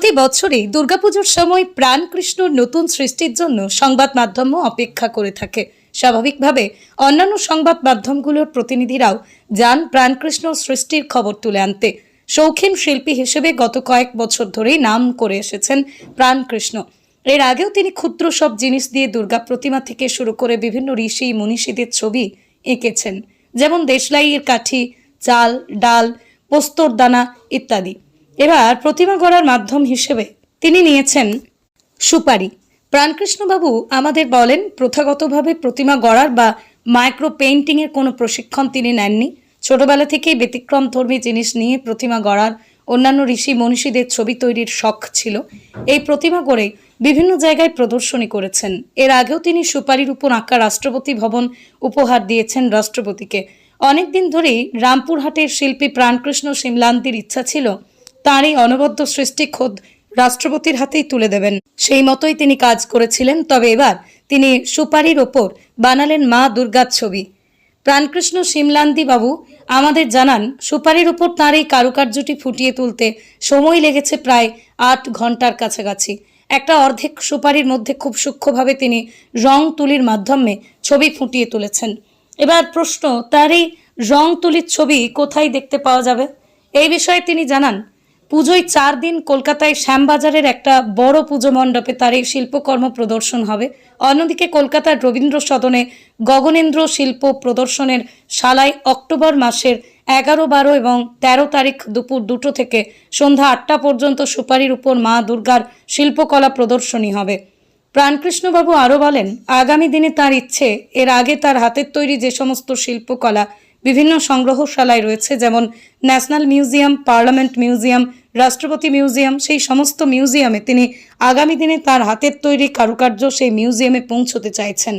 প্রতি বছরই দুর্গাপুজোর সময় প্রাণকৃষ্ণর নতুন সৃষ্টির জন্য সংবাদ মাধ্যমও অপেক্ষা করে থাকে। স্বাভাবিকভাবে অন্যান্য সংবাদ মাধ্যমগুলোর প্রতিনিধিরাও যান প্রাণকৃষ্ণ সৃষ্টির খবর তুলে আনতে। শৌখিন শিল্পী হিসেবে গত কয়েক বছর ধরেই নাম করে এসেছেন প্রাণকৃষ্ণ এর আগেও তিনি ক্ষুদ্র সব জিনিস দিয়ে দুর্গা প্রতিমা থেকে শুরু করে বিভিন্ন ঋষি, মনীষীদের ছবি এঁকেছেন। যেমন দেশলাইয়ের কাঠি, চাল, ডাল, পোস্তর দানা ইত্যাদি। এবার প্রতিমা গড়ার মাধ্যম হিসেবে তিনি নিয়েছেন সুপারি। প্রাণকৃষ্ণবাবু আমাদের বলেন, প্রথাগতভাবে প্রতিমা গড়ার বা মাইক্রো পেইন্টিংয়ের কোনো প্রশিক্ষণ তিনি নেননি। ছোটবেলা থেকেই ব্যতিক্রম ধর্মী জিনিস নিয়ে প্রতিমা গড়ার অন্যান্য ঋষি মনীষীদের ছবি তৈরির শখ ছিল। এই প্রতিমা গড়ে বিভিন্ন জায়গায় প্রদর্শনী করেছেন। এর আগেও তিনি সুপারির উপর আঁকা রাষ্ট্রপতি ভবন উপহার দিয়েছেন রাষ্ট্রপতিকে। অনেকদিন ধরেই রামপুরহাটের শিল্পী প্রাণকৃষ্ণ সিমলান্তির ইচ্ছা ছিল তার এই অনবদ্য সৃষ্টি খোদ রাষ্ট্রপতির হাতেই তুলে দেবেন। সেই মতোই তিনি কাজ করেছিলেন, তবে এবার তিনি সুপারির ওপর বানালেন মা দুর্গার ছবি। প্রাণকৃষ্ণ সিমলান্তি বাবু, আমাদের জানান, সুপারির উপর তাঁর এই কারুকার্যটি ফুটিয়ে তুলতে সময় লেগেছে প্রায় আট ঘণ্টার কাছাকাছি। একটা অর্ধেক সুপারির মধ্যে খুব সূক্ষ্মভাবে তিনি রং তুলির মাধ্যমে ছবি ফুটিয়ে তুলেছেন। এবার প্রশ্ন, তার এই রং তুলির ছবি কোথায় দেখতে পাওয়া যাবে? এই বিষয়ে তিনি জানান পুজোয় চার দিন কলকাতায় শ্যামবাজারের একটা বড় পুজো মণ্ডপে তার এই শিল্পকর্ম প্রদর্শন হবে। অন্যদিকে কলকাতার রবীন্দ্র সদনে গগনেন্দ্র শিল্প প্রদর্শনের শালায় অক্টোবর মাসের এগারো, বারো এবং তেরো তারিখ দুপুর দুটো থেকে সন্ধ্যা আটটা পর্যন্ত সুপারির উপর মা দুর্গার শিল্পকলা প্রদর্শনী হবে। প্রাণকৃষ্ণবাবু আরও বলেন, আগামী দিনে তার ইচ্ছে, এর আগে তার হাতের তৈরি যে সমস্ত শিল্পকলা বিভিন্ন সংগ্রহশালায় রয়েছে, যেমন national museum, parliament museum Rashtrapati museum, সেই সমস্ত মিউজিয়ামে তিনি আগামী দিনে তার হাতের তৈরি কারুকার্য সেই মিউজিয়ামে পৌঁছতে চাইছেন।